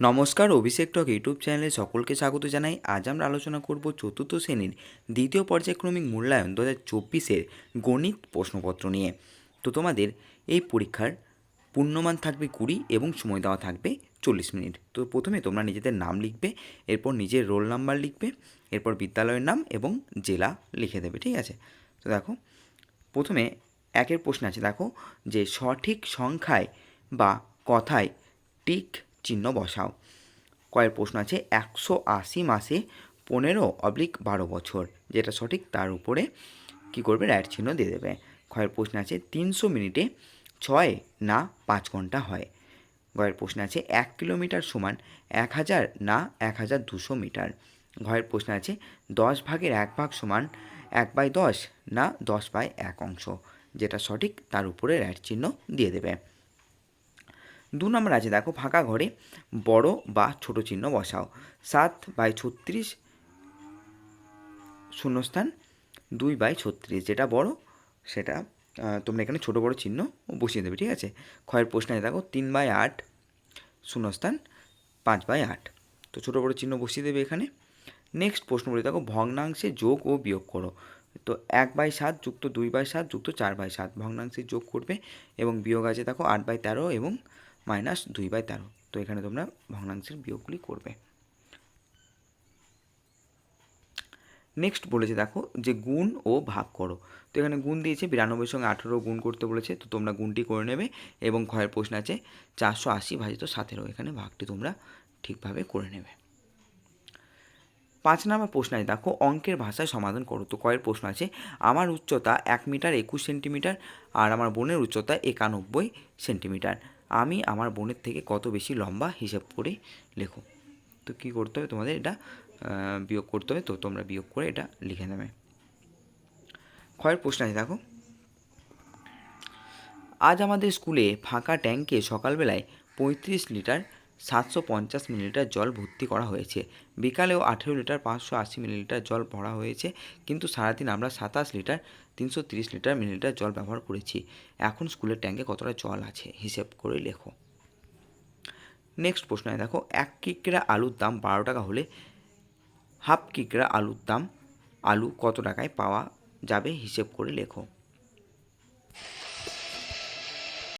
নমস্কার, অভিষেক টক ইউটিউব চ্যানেলে সকলকে স্বাগত জানাই। আজ আমরা আলোচনা করব চতুর্থ শ্রেণির দ্বিতীয় পর্যায়ক্রমিক মূল্যায়ন দু হাজার চব্বিশের গণিত প্রশ্নপত্র নিয়ে। তো তোমাদের এই পরীক্ষার পূর্ণমান থাকবে কুড়ি এবং সময় দেওয়া থাকবে চল্লিশ মিনিট। তো প্রথমে তোমরা নিজেদের নাম লিখবে, এরপর নিজের রোল নাম্বার লিখবে, এরপর বিদ্যালয়ের নাম এবং জেলা লিখে দেবে, ঠিক আছে? তো দেখো, প্রথমে একের প্রশ্ন আছে, দেখো, যে সঠিক সংখ্যায় বা কথায় টিক চিহ্ন বসাও। কয়ের প্রশ্ন আছে, একশো আশি মাসে পনেরো অবলিক বারো বছর, যেটা সঠিক তার উপরে কি করবে? রাইট চিহ্ন দিয়ে দেবে। ক্ষয়ের প্রশ্ন আছে, তিনশো মিনিটে ছয় না পাঁচ ঘণ্টা হয়? গয়ের প্রশ্ন আছে, এক কিলোমিটার সমান এক হাজার না এক হাজার দুশো মিটার? ঘয়ের প্রশ্ন আছে, দশ ভাগের এক ভাগ সমান এক বাই দশ না দশ বাই এক অংশ, যেটা সঠিক তার উপরে রাইট চিহ্ন দিয়ে দেবে। দু নম্বর আছে, দেখো, ফাঁকা ঘরে বড় বা ছোট চিহ্ন বসাও। সাত বাই ছত্রিশ শূন্যস্থান, দুই বাই ছত্রিশ, যেটা বড়, সেটা তোমরা এখানে ছোট বড় চিহ্ন বসিয়ে দেবে, ঠিক আছে? ক্ষয়ের প্রশ্নে দেখো, তিন বাই আট শূন্যস্থান, পাঁচ বাই আট। তো ছোটো বড় চিহ্ন বসিয়ে দেবে এখানে। নেক্সট প্রশ্ন বলি, দেখো, ভগ্নাংশে যোগ ও বিয়োগ করো। তো এক বাই সাত যুক্ত দুই বাই সাত যুক্ত চার বাই সাত ভগ্নাংশে যোগ করবে এবং বিয়োগ আছে, দেখো, আট বাই তেরো এবং মাইনাস দুই বাই তেরো। তো এখানে তোমরা ভগ্নাংশের বিয়োগগুলি করবে। নেক্সট বলেছে, দেখো, যে গুণ ও ভাগ করো। তো এখানে গুণ দিয়েছে, বিরানব্বইয়ের সঙ্গে আঠেরো গুণ করতে বলেছে, তো তোমরা গুণটি করে নেবে এবং ক্ষয়ের প্রশ্ন আছে, চারশো আশি ভাজিত সতেরো। এখানে ভাগটি তোমরা ঠিকভাবে করে নেবে। পাঁচ নম্বর প্রশ্ন আছে, দেখো, অঙ্কের ভাষায় সমাধান করো। তো কয়ের প্রশ্ন আছে, আমার উচ্চতা এক মিটার একুশ সেন্টিমিটার আর আমার বোনের উচ্চতা একানব্বই সেন্টিমিটার। আমি আমার বোনের থেকে কত বেশি লম্বা হিসাব করে লেখো? তো কী করতে হবে তোমাদের? এটা বিয়োগ করতে হবে। তো তোমরা বিয়োগ করে এটা লিখে নেবে। ক্ষয়ের প্রশ্ন আছে, দেখো। আজ আমাদের স্কুলে ফাঁকা ট্যাঙ্কে সকালবেলায় পঁয়ত্রিশ লিটার সাতশো পঞ্চাশ মিলিলিটার জল ভর্তি করা হয়েছে। বিকালেও আঠেরো লিটার পাঁচশো আশি মিলিলিটার জল ভরা হয়েছে, কিন্তু সারাদিন আমরা সাতাশ লিটার, তিনশো তিরিশ লিটার মিলিলিটার জল ব্যবহার করেছি। এখন স্কুলের ট্যাঙ্কে কতটা জল আছে, হিসেব করে লেখো। নেক্সট প্রশ্ন দেখো, এক কিকরা আলুর দাম বারো টাকা হলে হাফ কিকরা আলুর দাম আলু কত টাকায় পাওয়া যাবে, হিসেব করে লেখো।